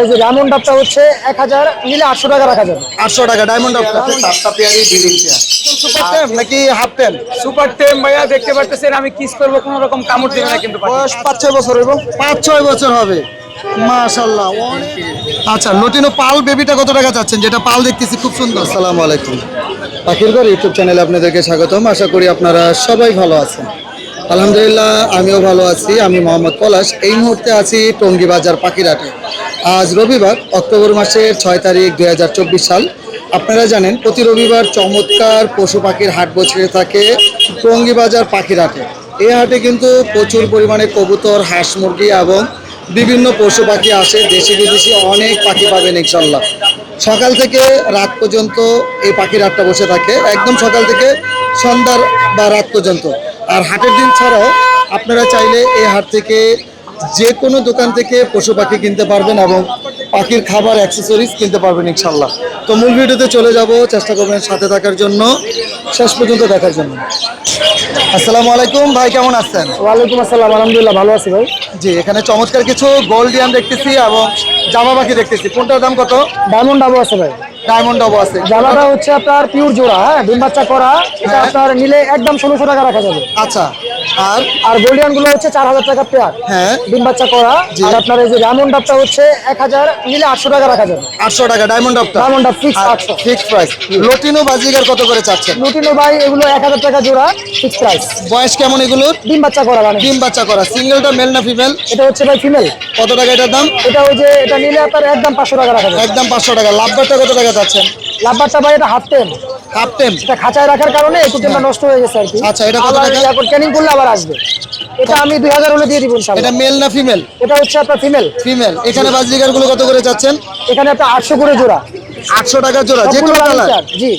এই যে ডায়মন্ড ডাবটা হচ্ছে এক হাজার নিলে আটশো টাকা রাখা যাবে। আটশো টাকা ডায়মন্ড সাতটা সুপার টেম নাকি হাফ টেম সুপার টেম ভাইয়া দেখতে পারতেছেন আমি কিস করব কোনো রকম কামড় দেবে না কিন্তু বয়স পাঁচ ছয় বছর এবং? পাঁচ ছয় বছর হবে। মাশাল্লাহ আচ্ছা লটিনো পাল বেবিটা কত টাকা চাচ্ছেন? যেটা পাল দেখতেছি খুব সুন্দর। আসসালামু আলাইকুম। পাখির ঘর ইউটিউব চ্যানেলে আপনাদেরকে স্বাগতম। আশা করি আপনারা সবাই ভালো আছেন। আলহামদুলিল্লাহ আমিও ভালো আছি। আমি মোহাম্মদ পলাশ। এই মুহূর্তে আছি টঙ্গী বাজার পাখিরাটে আজ রবিবার, অক্টোবর মাসের ছয় তারিখ দু হাজার চব্বিশ সাল। আপনারা জানেন, প্রতি রবিবার চমৎকার পশু পাখির হাট বসে থাকে টঙ্গী বাজার পাখিরাটে এই হাটে কিন্তু প্রচুর পরিমাণে কবুতর, হাঁস মুরগি এবং বিভিন্ন পশু পাখি আসে। দেশি বিদেশি অনেক পাখি পাবেন ইনশাল্লাহ। সকাল থেকে রাত পর্যন্ত এই পাখির হাটটা বসে থাকে। একদম সকাল থেকে সন্ধ্যার বা রাত পর্যন্ত। আর হাটের দিন ছাড়াও আপনারা চাইলে এই হাট থেকে যে কোনো দোকান থেকে পশু পাখি কিনতে পারবেন এবং পাখির খাবার অ্যাক্সেসরিজ কিনতে পারবেন ইনশাল্লাহ তো মূল ভিডিওতে চলে যাব চেষ্টা করবেন সাথে থাকার জন্য। শেষ পর্যন্ত দেখার জন্য। আসসালামু আলাইকুম ভাই কেমন আছেন? ওয়ালাইকুম আসসালাম আলহামদুলিল্লাহ ভালো আছি ভাই। জি এখানে চমৎকার কিছু গোল্ডিয়ান দেখতেছি এবং জামা পাখি দেখতেছি। কোনটার দাম কত? ডায়মন্ড ডাবও আছে ভাই। ডায়মন্ড ডাবো আছে। জামাটা হচ্ছে আপনার পিওর জোড়া হ্যাঁ ডিম বাচ্চা করা এটা হ্যাঁ। আপনার নিলে একদম ষোলোশো টাকা রাখা যাবে। আচ্ছা। আর আর গোল্ডিয়ানগুলো হচ্ছে চার হাজার টাকা পেয়ার হ্যাঁ। ডিম বাচ্চা করা। আর আপনার এই যে ডায়মন্ড ডাবটা হচ্ছে এক হাজার নিলে আটশো টাকা রাখা যাবে। আটশো টাকা ডায়মন্ড ডাবটা ডায়মন্ড ডাব ফিক্স আটশো। ফিক্স প্রাইস লটিনো বাজিগার কত করে চাচ্ছেন? লুটিনো ভাই এগুলো এক হাজার টাকা জোড়া ফিক্স প্রাইস বয়স কেমন এগুলোর? ডিম বাচ্চা করা মানে। ডিম বাচ্চা করা। সিঙ্গেলটা মেল না ফিমেল এটা হচ্ছে ভাই ফিমেল কত টাকা এটার দাম? এটা ওই যে এটা নিলে আপনার একদম পাঁচশো টাকা রাখা যাবে। একদম পাঁচশো টাকা। লাভবারটা কত টাকা চাচ্ছেন? লাভবারটা ভাই এটা হাফ টেম হাফ টেম এটা খাঁচায় রাখার কারণে একটু টেমটা নষ্ট হয়ে গেছে আর কি। আচ্ছা, এটা কত টাকা? ট্রেনিং করলে আবার আসবে। এটা আমি দুই হাজার হলে দিয়ে দিব ইনশাআল্লাহ এটা মেল না ফিমেল এটা হচ্ছে আপনার ফিমেল ফিমেল এখানে বাজলিগারগুলো কত করে যাচ্ছেন এখানে আপনার আটশো করে জোড়া। আটশো টাকা জোড়া যে কোনো কালার জি।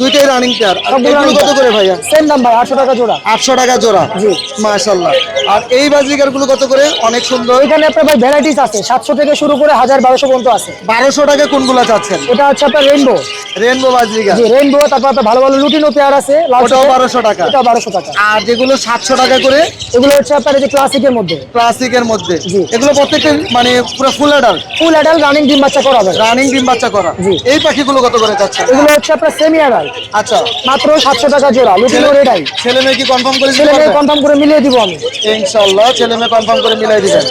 দুইটাই রানিং পেয়ার এগুলো কত করে ভাইয়া? সেম ভাই আটশো টাকা জোড়া। আটশো টাকা জোড়া। জি। মাশাল্লাহ আর এই বাজিগারগুলো কত করে? অনেক সুন্দর। এখানে আপনার ভাই ভ্যারাইটিস আছে। সাতশো থেকে শুরু করে হাজার বারোশো পর্যন্ত আছে। বারোশো টাকা কোনগুলো চাচ্ছেন? এটা হচ্ছে আপনার রেইনবো রেনবো বাজিগার। জি রেইনবো তারপর আপনার ভালো ভালো লুটিনো পেয়ার আছে। ওটাও 1200 টাকা। এটাও বারোশো টাকা। আর যেগুলো সাতশো টাকা করে এগুলো হচ্ছে আপনার এই যে ক্লাসিকের মধ্যে। ক্লাসিকের মধ্যে। এগুলো প্রত্যেকটা মানে পুরো full adult full adult running ডিম বাচ্চা করা হবে রানিং ডিম বাচ্চা করা। জি। এই পাখিগুলো কত করে যাচ্ছে? এগুলো হচ্ছে আপনার সেমি অ্যাডাল্ট আচ্ছা। মাত্র সাতশো টাকা জোড়া লুটিনো রেডাই ছেলে মেয়ে কি কনফার্ম করে ছেলে মেয়ে কনফার্ম করে মিলিয়ে দিব আমি। ইনশাআল্লাহ ছেলে মেয়ে কনফার্ম করে মিলাই দিবেন।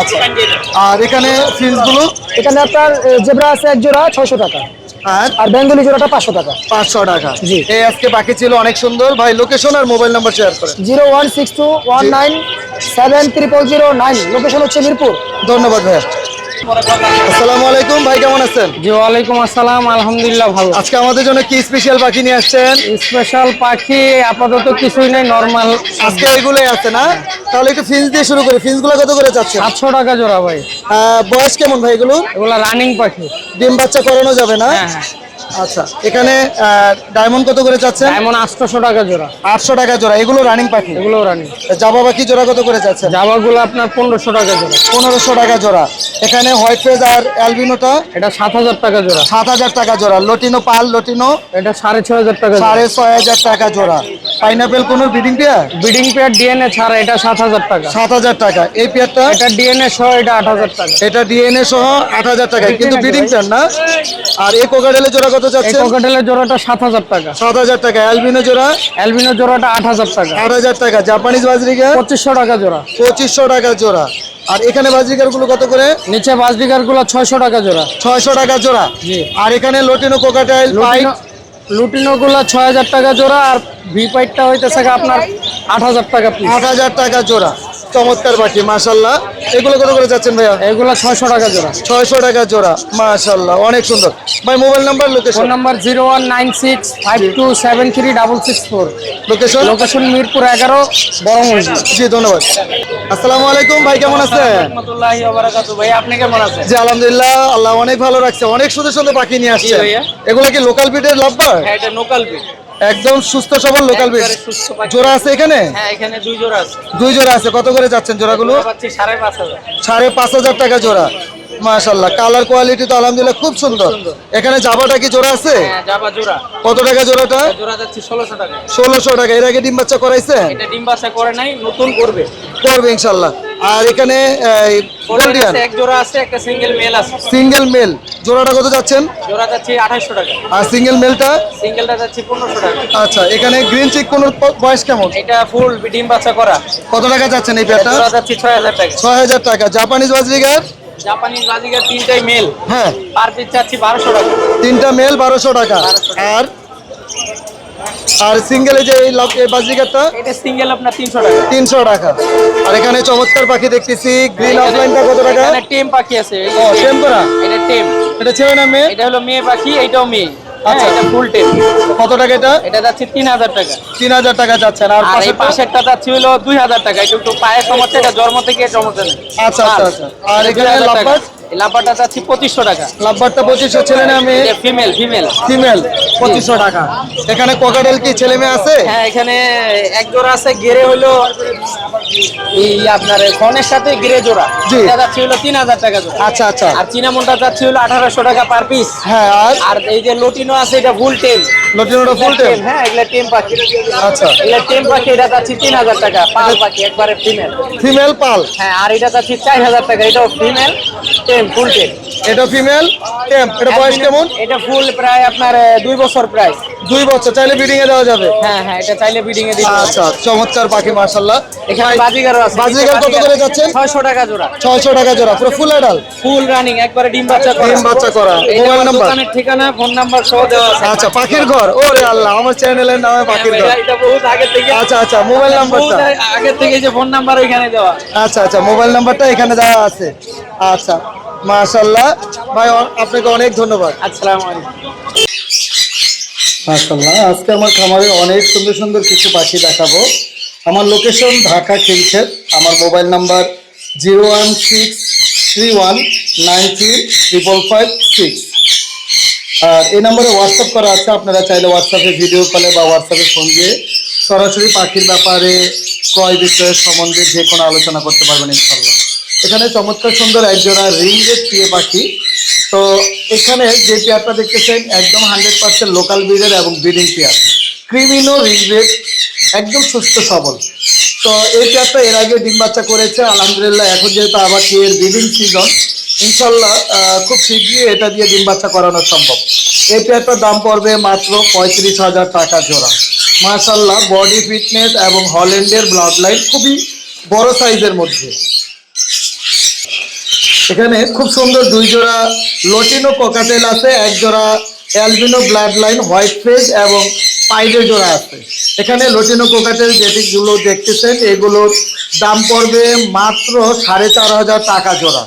আচ্ছা। আর এখানে এখানে আপনার জেব্রা আছে এক জোড়া ছয়শো টাকা। আর? আর বেঙ্গলি জোড়াটা পাঁচশো টাকা। পাঁচশো টাকা। জি। এই আজকে বাকি ছিল অনেক সুন্দর। ভাই লোকেশন আর মোবাইল নাম্বার শেয়ার করেন zero one six two one nine seven triple zero nine. Location হচ্ছে মিরপুর। ধন্যবাদ ভাইয়া। আসসালামু আলাইকুম ভাই কেমন আছেন? জি ওয়ালাইকুম আসসালাম আলহামদুলিল্লাহ ভালো। আজকে আমাদের জন্য কি স্পেশাল পাখি নিয়ে আসছেন? স্পেশাল পাখি আপাতত কিছুই নাই নর্মাল আজকে এগুলোই আছে না? তাহলে একটু ফিন্স দিয়ে শুরু করি। ফিন্সগুলো কত করে যাচ্ছে সাতশো টাকা জোড়া ভাই। বয়স কেমন ভাই এগুলো এগুলা রানিং পাখি। ডিম বাচ্চা করানো যাবে না? হ্যাঁ হ্যাঁ। আচ্ছা এখানে ডায়মন্ড কত করে চাচ্ছেন? এমন আটশোশো টাকা জোড়া। আটশো টাকা জোড়া এগুলো রানিং পাখি? এগুলো রানিং জাবা পাখি জোড়া কত করে চাচ্ছেন? জামাগুলো আপনার পনেরোশো টাকা জোড়া। পনেরোশো টাকা জোড়া। এখানে হোয়াইট ফেজ আর অ্যালবিনোটা এটা সাত হাজার টাকা জোড়া। সাত হাজার টাকা জোড়া। লটিনো পাল লটিনো? এটা সাড়ে ছয় হাজার টাকা সাড়ে ছয় হাজার টাকা জোড়া। পাইনাপেল কোন breeding pair breeding pair DNA ছাড়া এটা সাত হাজার টাকা। সাত হাজার টাকা। এই পেয়ারটা এটা ডিএনএ সহ এটা আট হাজার টাকা। এটা ডিএনএ সহ আট হাজার টাকা। কিন্তু ব্রিডিং পেয়ার না? আর এই কোকাডেলের জোড়া কত যাচ্ছে ককেটেলের জোড়াটা সাত হাজার টাকা। সাত হাজার টাকা। অ্যালবিনো জোড়া? অ্যালবিনো জোড়াটা আট হাজার টাকা। আট হাজার টাকা। জাপানিজ বাজরিকা? পঁচিশশো টাকা জোড়া। পঁচিশশো টাকা জোড়া। আর এখানে বাজরিকারগুলো কত করে? নিচে বাসডিগারগুলো ছয়শো টাকা জোড়া। ছয়শো টাকা জোড়া। জি। আর এখানে লটিনো কোকাটাইল পাইট লুটিনো গুলো ছয় হাজার টাকা জোড়া আর ভি পাইটটা হইতেছে গিয়ে আপনার আট হাজার টাকা পিস আট হাজার টাকা জোড়া। চমৎকার পাখি মাশাল্লাহ এগুলো কত করে যাচ্ছেন ভাইয়া? এগুলো ছয়শো টাকা জোড়া। ছয়শো টাকা জোড়া মাশাল্লাহ অনেক সুন্দর। ভাই mobile number location number zero one nine six five two seven three double six four. Location location Mirpur এগারো বড় মসজিদ জি ধন্যবাদ। আসসালামু আলাইকুম ভাই কেমন আছেন? ভাই আপনি কেমন আছেন? জি আলহামদুলিল্লাহ আল্লাহ অনেক ভালো রাখছে। অনেক সুন্দর সুন্দর পাখি নিয়ে আসছে। এগুলো কি লোকাল বিটের লাভবার হ্যাঁ এটা লোকাল বিট একদম সুস্থ সবল লোকাল বিট একবারে জোড়া আছে এখানে? হ্যাঁ এখানে দুই জোড়া আছে। দুই জোড়া আছে। কত করে যাচ্ছেন জোড়াগুলো? সাড়ে পাঁচ হাজার টাকা জোড়া। মাশাল্লাহ কালার কোয়ালিটি তো আলহামদুলিল্লাহ খুব সুন্দর। এখানে জাবাটা কি জোড়া আছে? হ্যাঁ জাবা জোড়া। কত টাকা জোড়াটা? জোড়া যাচ্ছে ষোলোশো টাকা। এর আগে ডিম বাচ্চা করাইছেন? এটা ডিম বাসা করে নাই নতুন করবে। করবে ইনশাল্লাহ আর এখানে গোল্ডিয়ান? এক জোড়া আছে একটা সিঙ্গেল মেল আছে। সিঙ্গেল মেল জোড়াটা কত যাচ্ছেন? জোড়া যাচ্ছে আঠাইশশো টাকা। আর সিঙ্গেল মেলটা সিঙ্গেলটা যাচ্ছে পনেরোশো টাকা। আচ্ছা এখানে গ্রিন চিক কোন বয়স কেমন? এটা ফুল ডিম বাচ্চা করা। কত টাকা যাচ্ছেন এই পেয়ারটা জোড়া যাচ্ছে ছয় হাজার টাকা। ছয় হাজার টাকা। জাপানিজ বাজরিগার জাপানিজ বাজিকার তিনটাই মেল হ্যাঁ। পার পিস চাচ্ছি টাকা। তিনটা মেল বারোশো টাকা। 1200 টাকা। আর আর সিঙ্গেলে যে এই লাভ- এই এটা সিঙ্গেল আপনার তিনশো টাকা। তিনশো টাকা। আর এখানে চমৎকার পাখি দেখতেছি। গ্রিন অফলাইনটা কত টাকা? এখানে টেম পাখি আছে। ও, টেম। টেম করা? এটা টেম। এটা ছেলে না মেয়ে? এটা হলো মেয়ে পাখি এটাও মেয়ে। আচ্ছা। এটা ফুল টেপ কত টাকা এটা? এটা যাচ্ছে তিন হাজার টাকা। তিন হাজার টাকা যাচ্ছেন। আর আর এই পাশেরটা? যাচ্ছে হলো দুই হাজার টাকা। এটা একটু পায়ের সমস্যা এটা জন্ম থেকে সমস্যা নেই। আচ্ছা আচ্ছা আচ্ছা। আর এখানে লাভবার্ড লাম্বারটা যাচ্ছে পঁচিশশো টাকা। লাভবার্ডটা পঁচিশশো ছেলে না আমি ফিমেল ফিমেল ফিমেল পঁচিশশো টাকা। এখানে কোকাডেল কি ছেলে মেয়ে আছে? হ্যাঁ এখানে এক জোড়া আছে গেরে হলো এই আপনার ফোনের সাথে গেরে জোড়া। জি। এটা যাচ্ছে হলো তিন হাজার টাকা জোড়া। আচ্ছা আচ্ছা। আর চিনামনটা যাচ্ছে হলো আঠারোশো টাকা পার পিস হ্যাঁ আর? আর এই যে লটিনো আছে এটা ফুল লটিনোটা ফুল টেম? হ্যাঁ এগুলা টেম পাখি। আচ্ছা। এগুলা টেম পাখি এটা যাচ্ছে তিন হাজার টাকা। পাল পাখি একবারে ফিমেল ফিমেল পাল? হ্যাঁ আর এটা যাচ্ছে চার হাজার টাকা। এটাও ফিমেল টেম ফুল টেম। এটা ফিমেল টেম এটা বয়স কেমন? এটা ফুল প্রায় আপনার দুই বছর প্রায়। দুই বছর চাইলে ব্রিডিং এ দেওয়া যাবে। হ্যাঁ হ্যাঁ এটা চাইলে বিডিং এ দিতে আচ্ছা চমৎকার পাখি মার্শাল্লাহ এখানে বাজিগারও আছে। বাজিগার কত করে যাচ্ছেন? ছয়শো টাকা জোড়া। ছয়শো টাকা জোড়া পুরো ফুল অ্যাডাল ফুল রানিং একবারে ডিম বাচ্চা করা। ডিম বাচ্চা করা। Mobile number? দোকানের ঠিকানা ফোন নাম্বার সহ দেওয়া আছে। আচ্ছা পাখির ঘর? ওরে আল্লাহ আমার চ্যানেলের নামে পাখির ঘর। এটা- বহুত আগে থেকে আচ্ছা আচ্ছা মোবাইল নাম্বারটা আগে থেকে যে ফোন নাম্বার ওইখানে দেওয়া। আচ্ছা আচ্ছা মোবাইল নাম্বারটা এখানে দেওয়া আছে। আচ্ছা মাশাল্লাহ ভাই অ- আপনাকে অনেক ধন্যবাদ। আসসালামু আলাইকুম। মাশাল্লাহ আজকে আমার খামারে অনেক সুন্দর সুন্দর কিছু পাখি দেখাবো। আমার লোকেশন ঢাকা খিলক্ষেত আমার mobile number zero one six three one nine three triple five six আর এই নম্বরে হোয়াটসঅ্যাপ করা আছে আপনারা চাইলে হোয়াটসঅ্যাপে ভিডিও কলে বা হোয়াটসঅ্যাপে ফোন দিয়ে সরাসরি পাখির ব্যাপারে ক্রয় বিক্রয়ের সম্বন্ধে যে কোনো আলোচনা করতে পারবেন ইনশাল্লাহ এখানে চমৎকার সুন্দর একজোড়া রিংগেট টিয়ে পাখি। তো এখানে যে পেয়ারটা দেখতেছেন, একদম হান্ড্রেড পার্সেন্ট লোকাল ব্রিডের এবং ব্রিডিং পেয়ার ক্রিমিনো রিংগেট একদম সুস্থ সবল। তো এই পেয়ারটা এর আগে ডিম বাচ্চা করেছে, আলহামদুলিল্লাহ, এখন যেহেতু আবার টিয়ের ব্রিডিং সিজন, ইনশাল্লাহ খুব শীঘ্রই এটা দিয়ে ডিম বাচ্চা করানো সম্ভব। এই পেয়ারটার দাম পড়বে মাত্র পঁয়ত্রিশ হাজার টাকা জোড়া। মাশাল্লাহ বডি ফিটনেস এবং হল্যান্ডের ব্লাড লাইন খুবই বড় সাইজের মধ্যে। এখানে খুব সুন্দর দুই জোড়া লটিনো কোকাটেল আছে, এক জোড়া albino blood line white face এবং পাইডের জোড়া আছে। এখানে লটিনো কোকাটেল যেটিগুলো দেখতেছেন, এগুলোর দাম পড়বে মাত্র সাড়ে চার হাজার টাকা জোড়া।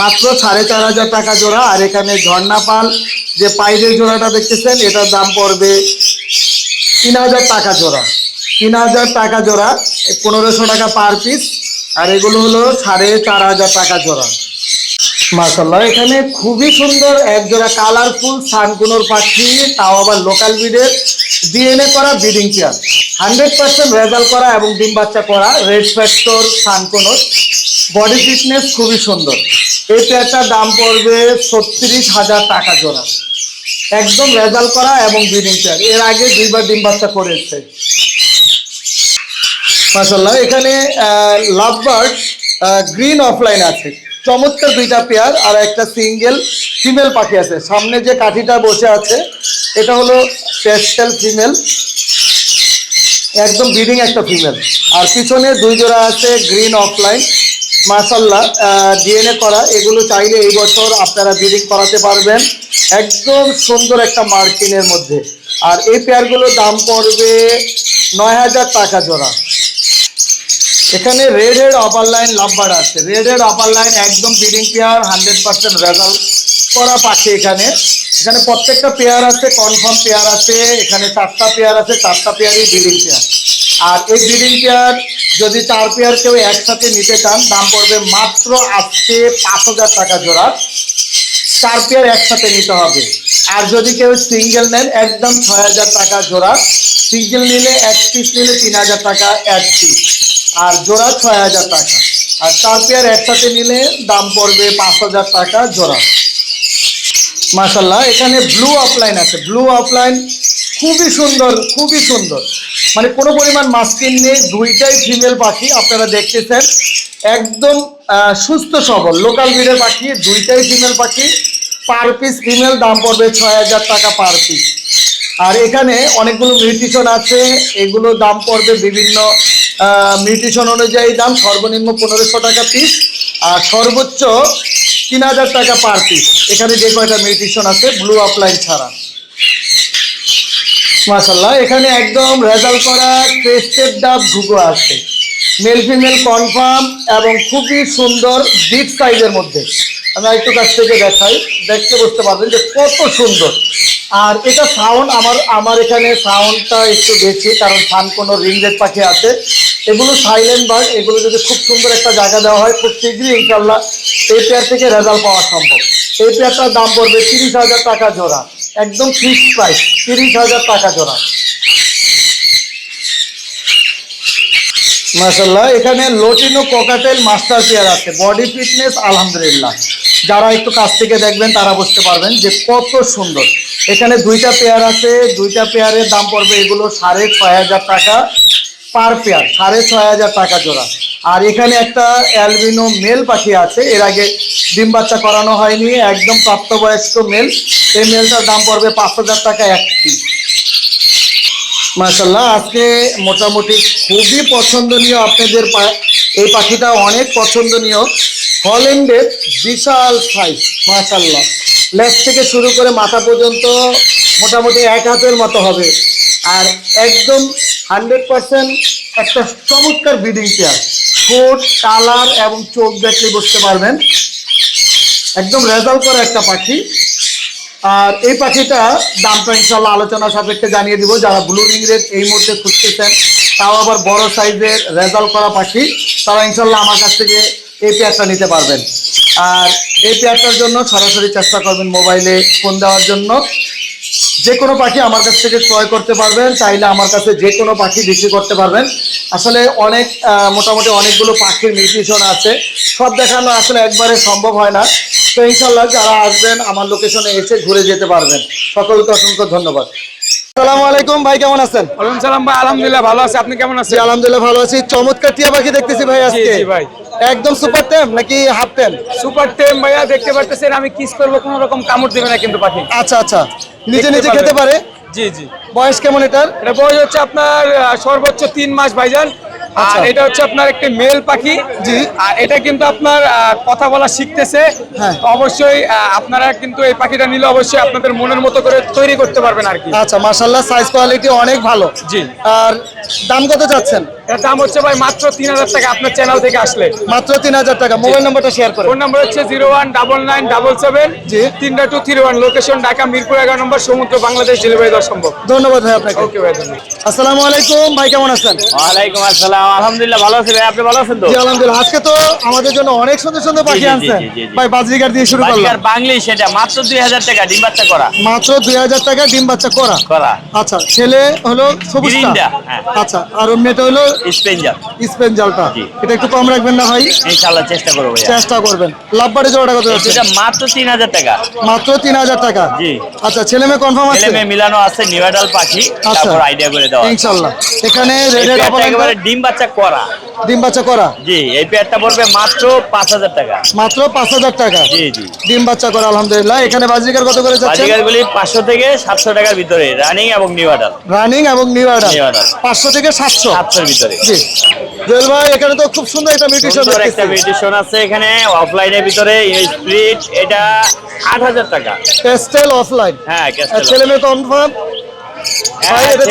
মাত্র সাড়ে চার হাজার টাকা জোড়া, আর এখানে ঝর্ণা পাল যে পাইডের জোড়াটা দেখতেছেন, এটার দাম পড়বে তিন হাজার টাকা জোড়া। তিন হাজার টাকা জোড়া, পনেরোশো টাকা পার পিস, আর এগুলো হলো সাড়ে চার হাজার টাকা জোড়া। মার্শাল্লাহ এখানে খুবই সুন্দর এক জোড়া কালারফুল সানকুনোর পাখি, তাও আবার লোকাল ব্রিডের ডিএনএ করা breeding pair. Hundred percent result করা এবং ডিম বাচ্চা করা রেড ফ্যাক্টর সানকুনোর। বডি ফিটনেস খুবই সুন্দর। এই পেয়ারটার দাম পড়বে ছত্রিশ হাজার টাকা জোড়া। একদম রেজাল্ট করা এবং ব্রিডিং চেয়ার। এর আগে দুইবার ডিম বাচ্চা করেছে। মাসাল্লাহ এখানে লাভ বার্ড গ্রিন অফলাইন আছে। চমৎকার দুইটা পেয়ার আর একটা সিঙ্গেল ফিমেল পাখি আছে। সামনে যে কাঠিটা বসে আছে, এটা হলো স্পেশাল ফিমেল একদম ব্রিডিং একটা ফিমেল আর পিছনে দুই জোড়া আছে গ্রিন অফলাইন মাসাল্লাহ ডিএনএ করা, এগুলো চাইলে এই বছর আপনারা ব্রিডিং করাতে পারবেন। একদম সুন্দর একটা মার্কিনের মধ্যে। আর এই পেয়ারগুলোর দাম পড়বে নয় হাজার টাকা জোড়া। এখানে red head upper line lovebird আছে। রেড হেড আপার লাইন একদম breeding pair hundred percent result করা পাখি এখানে। এখানে প্রত্যেকটা পেয়ার আছে কনফার্ম পেয়ার আছে, এখানে চারটা পেয়ার আছে, চারটা পেয়ারই ব্রিডিং পেয়ার আর এই ব্রিডিং পেয়ার যদি চার পেয়ার কেউ একসাথে নিতে চান, দাম পড়বে মাত্র আজকে পাঁচ হাজার টাকা জোড়া। চার পেয়ার একসাথে নিতে হবে। আর যদি কেউ সিঙ্গেল নেন, একদম ছয় হাজার টাকা জোড়া। সিঙ্গেল নিলে এক পিস নিলে তিন হাজার টাকা, এক পিস আর জোড়া ছয় হাজার টাকা। আর চার পেয়ার একসাথে নিলে দাম পড়বে পাঁচ হাজার টাকা জোড়া। মাশাল্লাহ এখানে ব্লু অফলাইন আছে। ব্লু অফলাইন খুবই সুন্দর খুবই সুন্দর। মানে কোনো পরিমাণ মাস্কিন নেই, দুইটাই ফিমেল পাখি, আপনারা দেখতেছেন। একদম সুস্থ সবল। লোকাল ব্রিডের পাখি, দুইটাই ফিমেল পাখি। পার পিস ফিমেল দাম পড়বে ছয় হাজার টাকা পার পিস আর এখানে অনেকগুলো মিউটিশন আছে। এগুলো দাম পড়বে বিভিন্ন মিউটিশন অনুযায়ী দাম। সর্বনিম্ন পনেরোশো টাকা পিস আর সর্বোচ্চ তিন হাজার টাকা পার পিস এখানে যে কয়টা মিউটিশন আছে ব্লু অফলাইন ছাড়া। মাশাল্লাহ এখানে একদম রেজাল্ট করা টেস্টেড ডাব ঘুগো আছে। মেল ফিমেল কনফার্ম এবং খুবই সুন্দর বিগ সাইজের মধ্যে। আমি একটু কাছ থেকে দেখাই, দেখতে বুঝতে পারবেন যে কত সুন্দর। আর এটা সাউন্ড আমার আমার এখানে সাউন্ডটা একটু বেশি, কারণ ফান কোনো রিংলেট পাখি আছে। এগুলো সাইলেন্ট বার্ড এগুলো যদি খুব সুন্দর একটা জায়গা দেওয়া হয়, খুব শীঘ্রই ইনশাল্লাহ এই পেয়ার থেকে রেজাল্ট পাওয়া সম্ভব। এই পেয়ারটার দাম পড়বে তিরিশ হাজার টাকা জোড়া, একদম ফিক্সড প্রাইস তিরিশ হাজার টাকা জোড়া। মাশাল্লাহ এখানে লোটিনো কোকাটেল মাস্টার পেয়ার আছে, বডি ফিটনেস আলহামদুলিল্লাহ। যারা একটু কাছ থেকে দেখবেন, তারা বুঝতে পারবেন যে কত সুন্দর। এখানে দুইটা পেয়ার আছে, দুইটা পেয়ারের দাম পড়বে এগুলো সাড়ে ছয় হাজার টাকা পার পেয়ার সাড়ে ছয় হাজার টাকা জোড়া। আর এখানে একটা অ্যালবিনো মেল পাখি আছে, এর আগে ডিম বাচ্চা করানো হয়নি, একদম প্রাপ্তবয়স্ক মেল এই মেলটার দাম পড়বে পাঁচ হাজার টাকা এক পিস মাশাল্লাহ আজকে মোটামুটি খুবই পছন্দনীয় আপনাদের পা- এই পাখিটা অনেক পছন্দনীয়। হল্যান্ডের বিশাল সাইজ মাশাল্লাহ লেজ থেকে শুরু করে মাথা পর্যন্ত মোটামুটি এক হাতের মতো হবে। আর একদম হান্ড্রেড পার্সেন্ট একটা চমৎকার ব্রিডিং চেয়ার ঠোঁট, কালার এবং চোখ দেখলে বুঝতে পারবেন। একদম রেজাল্ট করা একটা পাখি। আর এই পাখিটা দামটা ইনশাল্লাহ আলোচনা সাপেক্ষে জানিয়ে দিব। যারা ব্লু রিং রেড এই মুহূর্তে খুঁজতেছেন, তাও আবার বড় সাইজের রেজাল্ট করা পাখি, তারা ইনশাল্লাহ আমার কাছ থেকে এই পেয়ারটা নিতে পারবেন। আর এই পেয়ারটার জন্য সরাসরি চেষ্টা করবেন মোবাইলে ফোন দেওয়ার জন্য। যে কোনো পাখি আমার কাছ থেকে ক্রয় করতে পারবেন, চাইলে আমার কাছে যে কোনো পাখি বিক্রি করতে পারবেন। আসলে অনেক মোটামুটি অনেকগুলো পাখির মিউটিশন আছে। সব দেখানো আসলে একবারে সম্ভব হয় না। তো ইনশাল্লাহ যারা আসবেন, আমার লোকেশনে এসে ঘুরে যেতে পারবেন। সকলকে অসংখ্য ধন্যবাদ। আসসালামু আলাইকুম ভাই কেমন আছেন? ওয়ালাইকুম সালাম ভাই আলহামদুলিল্লাহ ভালো আছে। আপনি কেমন আছেন? আলহামদুলিল্লাহ ভালো আছি। চমৎকার টিয়া পাখি দেখতেছি ভাই আজকে। জি, ভাই। একদম সুপার টেম নাকি হাফ টেম সুপার টেম ভাইয়া দেখতে পারতেছেন আমি কিস করব কোনো রকম কামড় দেবে না কিন্তু পাখি। আচ্ছা আচ্ছা। নিজে নিজে খেতে পারে? জি জি। বয়স কেমন এটার? এটা বয়স হচ্ছে আপনার সর্বোচ্চ তিন মাস ভাইজান। আর এটা হচ্ছে আপনার একটি মেল পাখি। জি। আর এটা কিন্তু আপনার কথা বলা শিখতেছে। হ্যাঁ। অবশ্যই আপনারা কিন্তু এই পাখিটা নিলে অবশ্যই আপনাদের মনের মতো করে তৈরি করতে পারবেন আর কি। আচ্ছা সাইজ কোয়ালিটি অনেক ভালো। জি। আর দাম কত যাচ্ছেন এর দাম হচ্ছে ভাই মাত্র তিন হাজার টাকা আপনার চ্যানেল থেকে আসলে। মাত্র তিন হাজার টাকা। মোবাইল নাম্বারটা শেয়ার করে ফোন নাম্বার হচ্ছে zero one double nine double seven জি। তিনটা two three one location Dhaka Mirpur এগারো নম্বর সমুদ্র বাংলাদেশ ডেলিভারি দেওয়া সম্ভব। ধন্যবাদ ভাই আপনাকে। ওকে ভাই ধন্যবাদ। আসসালামু আলাইকুম ভাই কেমন আছেন? ওয়ালাইকুম আসসালাম। আলহামদুলিল্লাহ ভালো আছি ভাই। আপনি ভালো আছেন তো? জি আলহামদুলিল্লাহ। আজকে তো আমাদের জন্য অনেক সুন্দর সুন্দর পাখি জি, জি, আনছেন জি, জি, জি। ভাই বাজরিকার দিয়ে শুরু করলাম। বাজিকার বাংলি সেটা মাত্র দুই হাজার টাকা ডিম বাচ্চা করা। মাত্র দুই হাজার টাকা ডিম বাচ্চা করা। করা। আচ্ছা ছেলে হলো সবুজটা হ্যাঁ। আচ্ছা আর মেয়েটা হলো স্পেঞ্জার স্পেন এটা একটু কম রাখবেন না ভাই? ইনশাআল্লাহ চেষ্টা করব ভাইয়া। চেষ্টা করবেন। লাভবাড়ি জোড়াটা কত যাচ্ছে? এটা মাত্র তিন হাজার টাকা। মাত্র তিন হাজার টাকা? জি। আচ্ছা ছেলে মেয়ে কনফার্ম আছে? ছেলে মেয়ে মিলানো আছে নিউডাল পাখি। আচ্ছা। তারপর আইডিয়া করে দেওয়া আছে। এখানে রেডের পেয়ারটা একেবারে ডিম বাচ্চা করা। ডিম বাচ্চা করা? জি এই পেয়ারটা পড়বে মাত্র পাঁচ হাজার টাকা। মাত্র পাঁচ হাজার টাকা? জি জি। ডিম বাচ্চা করা আলহামদুলিল্লাহ। এখানে বাজরিকার কত করে যাচ্ছে? বাজিকার গুলি পাঁচশো থেকে সাতশো টাকার ভিতরে রানিং এবং নিউডাল রানিং এবং নিউ অর্ডার New order। পাঁচশো থেকে সাতশো? সাতশোর ভিতরে। জি। জুয়েল ভাই এখানে তো খুব সুন্দর একটা মিউটেশন একটা মেডিটেশন আছে এখানে অফলাইনের ভিতরে স্প্রিট এটা আট হাজার টাকা। পেস্টেল অফলাইন হ্যাঁ ছেলে মেয়ে কনফার্ম এটা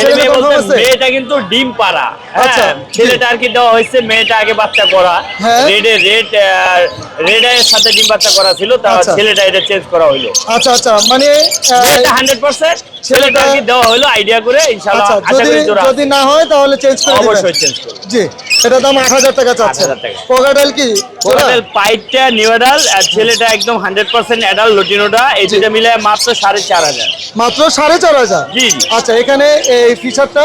আছে? মেয়েটা কিন্তু ডিম পাড়া আচ্ছা, হ্যাঁ জি। ছেলেটা আর কি দেওয়া হয়েছে মেয়েটা আগে বাচ্চা করা হ্যাঁ। রেডে রেড রেড এর সাথে ডিম বাচ্চা করা ছিল তা আচ্ছা। ছেলেটা এটা চেঞ্জ করা হইল আচ্ছা আচ্ছা মানে মেয়েটা হান্ড্রেড ছেলেটা আর কি দেওয়া হলো আইডিয়া করে ইনশাআল্লাহ আচ্ছা আশা যদি করি জোড়া যদি না হয় তাহলে চেঞ্জ করে দিবেন অবশ্যই চেঞ্জ করব জি এটা দাম আট হাজার টাকা চাচ্ছে 8,000 টাকা। পগাডাল কি জোড়া? পাইটটা নিউডাল আর ছেলেটা একদম হান্ড্রেড পার্সেন্ট অ্যাডাল লটিনোটা এই দুটা মিলে মাত্র সাড়ে চার হাজার মাত্র সাড়ে চার হাজার জি, জি। আচ্ছা এখানে এই ফিচারটা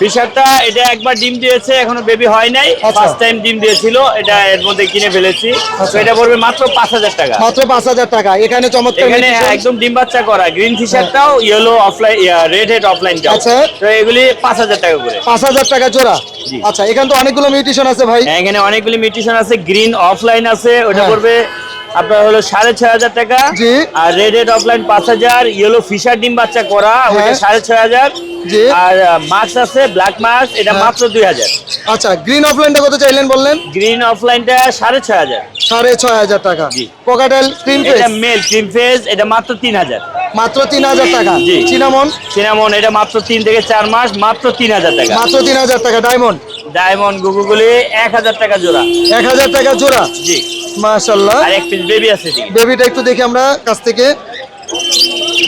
ফিশারটা এটা একবার ডিম দিয়েছে এখনও বেবি হয় নাই। আচ্ছা। ফার্স্ট টাইম ডিম দিয়েছিল এটা এর মধ্যে কিনে ফেলেছি। তো এটা পড়বে মাত্র পাঁচ হাজার টাকা। মাত্র পাঁচ হাজার টাকা। এখানে চমৎকার এখানে একদম ডিম বাচ্চা করা। গ্রিন ফিশারটাও ইয়েলো অফলাইন রেড হেড অফলাইনটাও আচ্ছা। তো এগুলি পাঁচ হাজার টাকা করে। পাঁচ হাজার টাকা জোড়া। আচ্ছা এখানে তো অনেকগুলো মিউটেশন আছে ভাই। হ্যাঁ, এখানে অনেকগুলি মিউটেশন আছে। গ্রিন অফলাইন আছে ওটা হ্যাঁ। পড়বে আপনার হলো সাড়ে ছয় হাজার টাকা। আর রেড হেড অফলাইন পাঁচ হাজার ইয়েলো ফিশার ডিম বাচ্চা করা ওটা হ্যাঁ। সাড়ে ছয় হাজার। আর মাস্ক আছে ব্ল্যাক মাস্ক এটা হ্যাঁ। মাত্র দুই হাজার। আচ্ছা গ্রিন অফলাইনটা কত চাইলেন বললেন? গ্রিন অফলাইনটা সাড়ে ছয় হাজার। সাড়ে ছয় হাজার টাকা। জি। কোকাটেল ক্রিম এটা মেল ক্রিম ফেস এটা মাত্র তিন হাজার। মাত্র তিন হাজার টাকা। জি। চিনামন সিনামন এটা মাত্র তিন থেকে চার মাস মাত্র তিন হাজার টাকা। মাত্র তিন হাজার টাকা ডায়মন্ড ডায়মন্ড গুগুগুলি এক হাজার টাকা জোড়া। এক হাজার টাকা জোড়া। জি। মাশাল্লাহ আর এক পিস বেবি আছে বেবিটা একটু দেখি আমরা কাছ থেকে।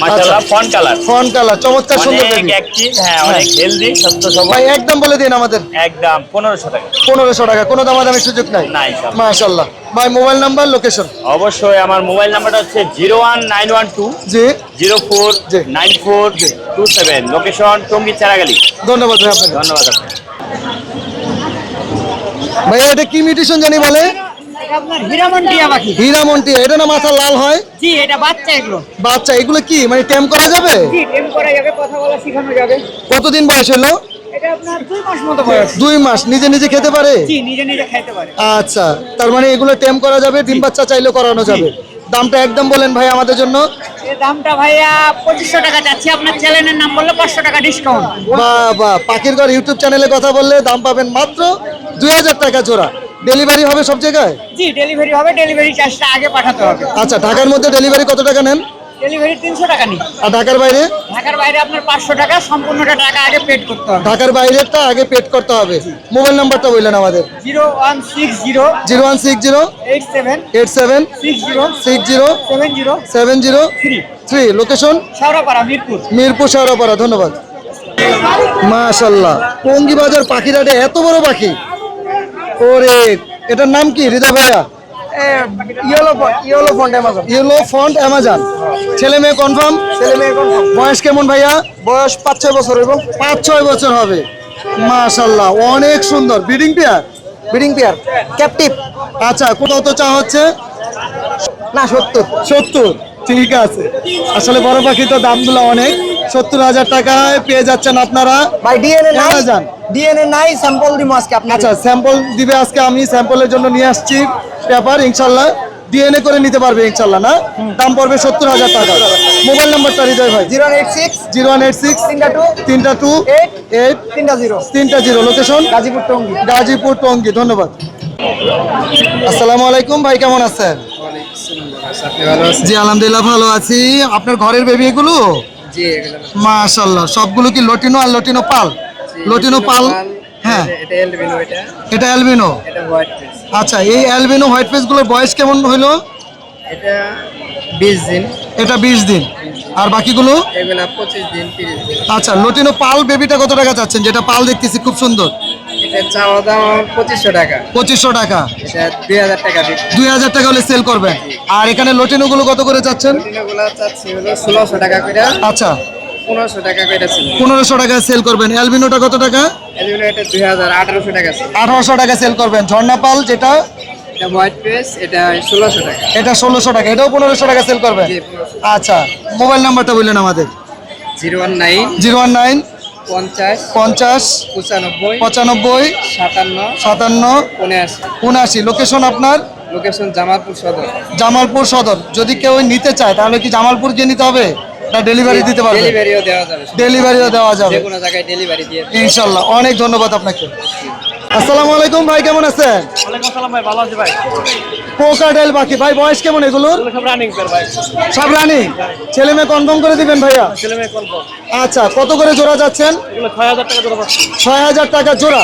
মাশাআল্লাহ ফন কালার ফন কালার চমৎকার সুন্দর বেবি অ্যাক্টিভ হ্যাঁ অনেক হেলদি সুস্থ সবল ভাই একদম বলে দিন আমাদের। একদম পনেরোশো টাকা। পনেরোশো টাকা কোনো দামাদামির সুযোগ নাই। নাই সব। ভাই মোবাইল নাম্বার লোকেশন অবশ্যই আমার মোবাইল নাম্বারটা হচ্ছে zero one nine one two জি। জিরো ফোর জি। Nine four two seven. Location Tongi Charagali. ধন্যবাদ ভাই আপনাকে। ধন্যবাদ আপনাকে। ভাইয়া এটা কি মিউটেশন জানি বলে? আপনার হিরামন টিয়া পাখি। হীরামন্টি এটা না মাথা লাল হয়? জি এটা বাচ্চা এগুলো। বাচ্চা এগুলো কি? মানে টেম করা যাবে? জি টেম করা যাবে কথা বলা শেখানো যাবে। কতদিন বয়স হলো? দুই মাস নিজে নিজে খেতে পারে? আচ্ছা তার মানে এগুলো টেম করা যাবে ডিম বাচ্চা চাইলেও করানো যাবে। দামটা একদম বলেন ভাই আমাদের জন্য। দামটা ভাইয়া পঁচিশশো টাকা চাচ্ছি আপনার চ্যানেলের নাম বললে পাঁচশো টাকা ডিসকাউন্ট বা বা পাখির ঘর ইউটিউব চ্যানেলে কথা বললে দাম পাবেন মাত্র দুই হাজার টাকা জোড়া। ডেলিভারি হবে সব জায়গায়? জি ডেলিভারি হবে ডেলিভারি চার্জটা আগে পাঠাতে হবে। আচ্ছা ঢাকার মধ্যে ডেলিভারি কত টাকা নেন? ডেলিভারি তিনশো টাকা নিই। আর ঢাকার বাইরে? ঢাকার বাইরে আপনার পাঁচশো টাকা সম্পূর্ণটা টাকা আগে পেড করতে হবে। ঢাকার বাইরেরটা আগে পেড করতে হবে। মোবাইল নাম্বারটা বললেন আমাদের। Zero one six zero zero one six zero eight seven eight seven six zero six zero seven zero seven zero three. Three. Location Shewrapara Mirpur. Mirpur Shewrapara ধন্যবাদ। মাশাল্লাহ। টঙ্গি বাজার পাখিরাটে এত বড় পাখি। ওরে এটার নাম কি হৃদয় ভাইয়া? Yellow yellow front Amazon yellow front Amazon ছেলে মেয়ে কনফার্ম ছেলে মেয়ে কনফার্ম বয়স কেমন ভাইয়া? বয়স পাঁচ ছয় বছর পাঁচ ছয় বছর হবে। মাশাল্লাহ অনেক সুন্দর। Breeding pair breeding pair captive আচ্ছা কোথাও তো চা হচ্ছে? না সত্তর। সত্তর। ঠিক আছে। আসলে বড় পাখি তো দামগুলো অনেক। সত্তর হাজার টাকায় পেয়ে যাচ্ছেন আপনারা। ভাই ডিএনএ নাই? অ্যামাজন ডিএনএ নাই স্যাম্পল আজকে আপনার আচ্ছা স্যাম্পল দিবে আজকে আমি স্যাম্পলের জন্য নিয়ে আসছি। পেপার ইনশাল্লাহ। ডিএনএ করে নিতে পারবে ইনশাল্লাহ না? দাম পড়বে সত্তর হাজার টাকা। মোবাইল নাম্বারটা হৃদয় ভাই। Zero eight six. Zero eight six. তিনটা টু। তিনটা টু। এইট। এইট। তিনটা জিরো। তিনটা জিরো। লোকেশন গাজীপুর টঙ্গি। গাজীপুর টঙ্গী। ধন্যবাদ। আসসালামু আলাইকুম ভাই কেমন আছেন? জি আলহামদুলিল্লাহ ভালো আছি। আপনার ঘরের বেবি এগুলো? জি মাশাল্লাহ সবগুলো কি লটিনো আর লটিনো পাল? লটিনো পাল হ্যাঁ। এটা এলবিনো এটা। এটা অ্যালবিনো এটা হোয়াইট ফেস আচ্ছা এই অ্যালবিনো হোয়াইট ফেসগুলোর বয়স কেমন হইল এটা বিশ দিন। এটা বিশ দিন। আর বাকিগুলো? এগুলা দিন দিন। আচ্ছা লটিনো পাল বেবিটা কত টাকা চাচ্ছেন? যেটা পাল দেখতেছি খুব সুন্দর। চাওয়া দাম পঁচিশশো টাকা। পঁচিশশো টাকা। দুই হাজার টাকা দুই হাজার টাকা হলে সেল করবেন। আর এখানে লটিনোগুলো কত করে চাচ্ছেন? চাচ্ছি হলো ষোলোশো টাকা করে। আচ্ছা। পনেরোশো টাকা করে পনেরোশো টাকা সেল করবেন। অ্যালবিনোটা কত টাকা? দুই হাজার আঠারোশো টাকা আঠারোশো টাকা সেল করবেন। ঝর্ণা পাল যেটা? এটা ষোলোশো টাকা। এটাও পনেরোশো টাকা সেল করবেন? আচ্ছা। মোবাইল নাম্বারটা বললেন আমাদের। Zero one nine zero one nine পঞ্চাশ পঞ্চাশ পঁচানব্বই পঁচানব্বই সাতান্ন সাতান্ন উনআশি। উনআশি। লোকেশন আপনার? লোকেশন জামালপুর সদর। জামালপুর সদর। যদি কেউ নিতে চায় তাহলে কি জামালপুর গিয়ে নিতে হবে? না ডেলিভারি দিতে পারবে? ডেলিভারিও দেওয়া যাবে। ডেলিভারিও দেওয়া যাবে। কোনো জায়গায় ডেলিভারি দিয়ে দেবে। ইনশাল্লাহ। অনেক ধন্যবাদ আপনাকে। আসসালামু আলাইকুম ভাই কেমন আছেন? ওয়ালাইকুম আসসালাম ভাই ভালো আছি ভাই। পোকাডেল বাকি ভাই বয়স কেমন এগুলোর? সব রানিং ছেলে মেয়ে কনফার্ম করে দিবেন ভাইয়া? আচ্ছা কত করে জোড়া যাচ্ছেন? ছয় হাজার টাকা জোড়া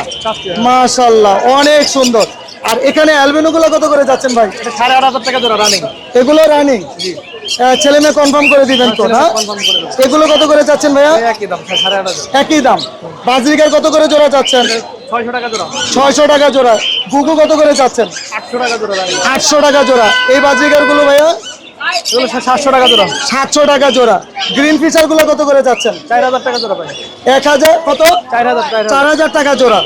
মাশাল্লাহ অনেক সুন্দর। আর এখানে অ্যালবিনো গুলো কত করে যাচ্ছেন ভাই? সাড়ে আট হাজার টাকা জোড়া রানিং এগুলো রানিং ছেলে মেয়ে কনফার্ম করে দিবেন তো না করে দেবো এগুলো কত করে যাচ্ছেন ভাইয়া? একই দাম একই দাম। বাজরিকার কত করে জোড়া যাচ্ছেন? ছয়শো টাকা জোড়া। ছয়শো টাকা জোড়া। গুগু কত করে যাচ্ছেন আটশো টাকা জোড়া আটশো টাকা জোড়া। এই বাজরিকারগুলো ভাইয়া সাতশো টাকা জোড়া। সাতশো টাকা জোড়া। গ্রিন ফিচারগুলো কত করে যাচ্ছেন চার হাজার টাকা জোড়া ভাই। এক হাজার কত? চার হাজার চার চার হাজার টাকা জোড়া।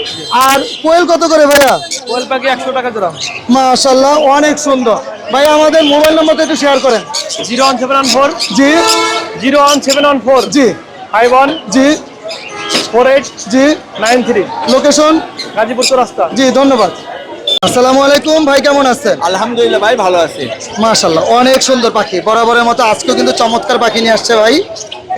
আর কোয়েল কত করে ভাইয়া? কোয়েল পাখি একশো টাকা জোড়া। মাশাল্লাহ অনেক সুন্দর। ভাই আমাদের মোবাইল নম্বরটা একটু শেয়ার করেন। Zero one seven one four. জি। Zero one seven one four. জি। Five one. জি। ফোর এইট জি নাইন থ্রি। লোকেশন গাজীপুর রাস্তা জি ধন্যবাদ। আসসালামু আলাইকুম ভাই কেমন আছেন? আলহামদুলিল্লাহ ভাই ভালো আছি। মাশাল্লাহ অনেক সুন্দর পাখি বরাবরের মতো আজকেও কিন্তু চমৎকার পাখি নিয়ে আসছে ভাই।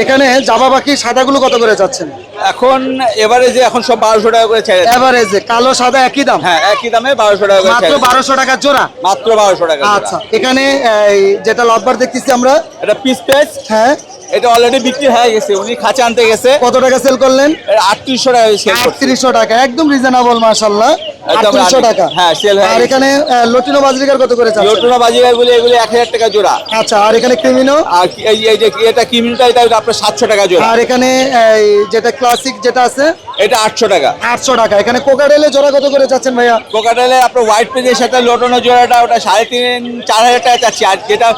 এখানে জাবা পাখি সাদাগুলো কত করে যাচ্ছেন? এখন এবারে যে এখন সব বারোশো টাকা করে ছেড়ে। এভারেজে কালো সাদা একই দাম? হ্যাঁ একই দামে বারোশো টাকা মাত্র বারোশো টাকা জোড়া? মাত্র বারোশো টাকা আচ্ছা এখানে যেটা লটবার দেখতেছি আমরা এটা পিস পেস হ্যাঁ। এটা অলরেডি বিক্রি হয়ে গেছে উনি খাঁচা আনতে গেছে। কত টাকা সেল করলেন? আটত্রিশশো টাকা আটত্রিশশো টাকা একদম রিজনেবল মাশাল্লাহ টাকা। হ্যাঁ, sell হয়ে আর এখানে লটিনো বাজরিকার কত করে গুলি এক হাজার টাকা জোড়া। আচ্ছা আর এখানে ক্রিমিনো? আর এই এই যে এটা আপনার সাতশো টাকা জোড়া। আর এখানে যেটা ক্লাসিক যেটা আছে? এটা আটশো টাকা। আটশো টাকা। এখানে কোকাডেলে জোড়া কত করে চাচ্ছেন ভাইয়া? কোকাটেলে আপনার হোয়াইট পেজের সাথে লোটনো জোড়াটা ওটা সাড়ে তিন চার হাজার টাকা চাচ্ছি। আর যেটা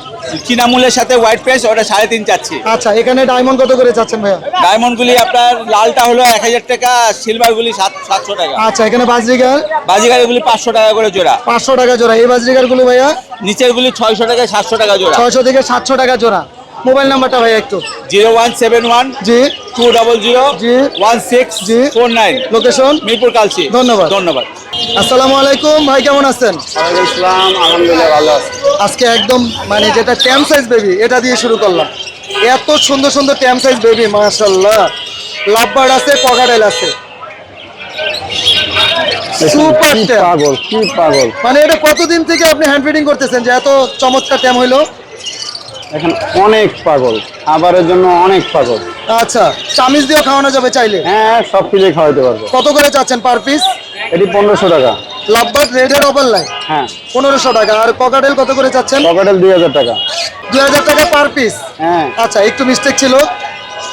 চিনামুলের সাথে হোয়াইট ওটা সাড়ে তিন চাচ্ছি। আচ্ছা এখানে ডায়মন্ড কত করে চাচ্ছেন ভাইয়া? ডায়মন্ডগুলি আপনার লালটা হলো এক হাজার টাকা সিলভারগুলি সাত সাতশো টাকা। আচ্ছা এখানে বাজরিকার বাজিগারিগুলি পাঁচশো টাকা করে জোড়া। পাঁচশো টাকা জোড়া। এই বাজরিকারগুলো ভাইয়া নিচেরগুলি ছয়শো টাকা সাতশো টাকা জোড়া। ছয়শো থেকে সাতশো টাকা জোড়া। মোবাইল নাম্বারটা ভাইয়া একটু। জিরো ওয়ান সেভেন ওয়ান জি। টু ডবল জিরো জি। ওয়ান সিক্স জি। Four nine. Location? Mirpur Kalshi. ধন্যবাদ। ধন্যবাদ। আসসালামু আলাইকুম। ভাই কেমন আছেন? ইসলাম আলহামদুলিল্লাহ ভালো আছে। আজকে একদম মানে যেটা ট্যাম সাইজ বেবি এটা দিয়ে শুরু করলাম। এত সুন্দর সুন্দর ট্যাম সাইজ বেবি মাশাল্লাহ লাভবার্ড আছে পকাটেল আছে। সুপার পাগল কি পাগল। মানে এটা কতদিন থেকে আপনি হ্যান্ড ফিডিং করতেছেন যে এত চমৎকার ট্যাম হইল? এখন অনেক পাগল খাবারের জন্য অনেক পাগল। আচ্ছা চামিচ দিয়েও খাওয়ানো যাবে চাইলে? হ্যাঁ সব কিছু খাওয়াতে পারব। কত করে চাচ্ছেন পার পিস এটি পনেরোশো টাকা। লাভবার্ড রেডের ওভার লাইন হ্যাঁ। পনেরোশো টাকা। আর ককাটেল কত করে চাচ্ছেন? পকেটেল দুই হাজার টাকা। দুই হাজার টাকা পার পিস হ্যাঁ। আচ্ছা একটু মিস্টেক ছিল।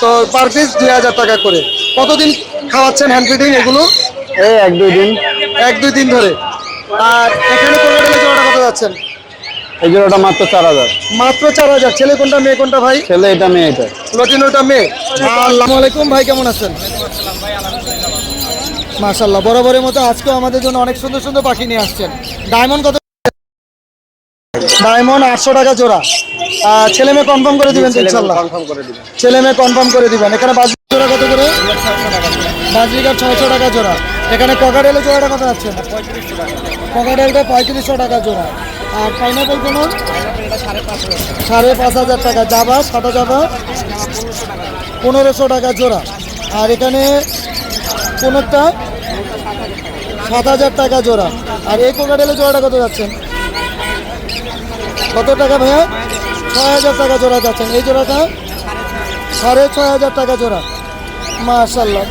তো পার পিস দুই হাজার টাকা করে। কতদিন খাওয়াচ্ছেন হ্যান্ড ফিডিং এগুলো? এই এক দুই দিন। এক দুই দিন ধরে। আর এখানে জোড়াটা কত যাচ্ছেন? এই জোড়াটা মাত্র চার হাজার। মাত্র চার হাজার। ছেলে কোনটা মেয়ে কোনটা ভাই? ছেলে এটা মেয়ে এটা। লটিনোটা মেয়ে। আসসালামু আলাইকুম ভাই কেমন আছেন? মাশাল্লাহ বরাবরের মতো আজকেও আমাদের জন্য অনেক সুন্দর সুন্দর পাখি নিয়ে আসছেন। ডায়মন্ড কত? ডায়মন্ড আটশো টাকা জোড়া। ছেলে মেয়ে কনফার্ম করে দিবেন ইনশাল্লাহ ছেলে মেয়ে কনফার্ম করে দিবেন। এখানে জোড়া কত করে? বাজরিকার ছয়শো টাকা জোড়া। এখানে ককাটেলের জোড়াটা কত আছে? ককাটেলটা পঁয়ত্রিশশো টাকা জোড়া। আর পাইনাপেল কোনো? সাড়ে পাঁচ হাজার টাকা। জাবা, সাদা জাবা, পনেরোশো টাকা জোড়া। আর এখানে কোনোটা সাত হাজার টাকা জোড়া। আর এই কোকাটেলের জোড়াটা কত যাচ্ছেন কত টাকা ভাইয়া? ছয় হাজার টাকা জোড়া যাচ্ছেন এই জোড়াটা? সাড়ে ছয় হাজার টাকা জোড়া। মাশাল্লাহ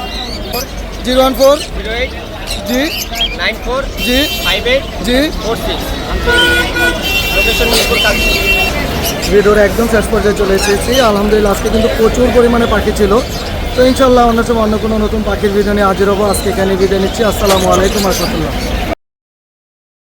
জিরো ওয়ান ফোর? জি। নাইন ফোর জি। ফাইভ এইট জি। Four six. ভিডিওর একদম শেষ পর্যায়ে চলে এসেছি। আলহামদুলিল্লাহ আজকে কিন্তু প্রচুর পরিমাণে পাখি ছিল। তো ইনশাল্লাহ অন্য সময় অন্য কোনো নতুন পাখির ভিডিও নিয়ে হাজির হব। আজকে এখানে বিদায় নিচ্ছি। আসসালামু আলাইকুম রহমতুল্লাহ।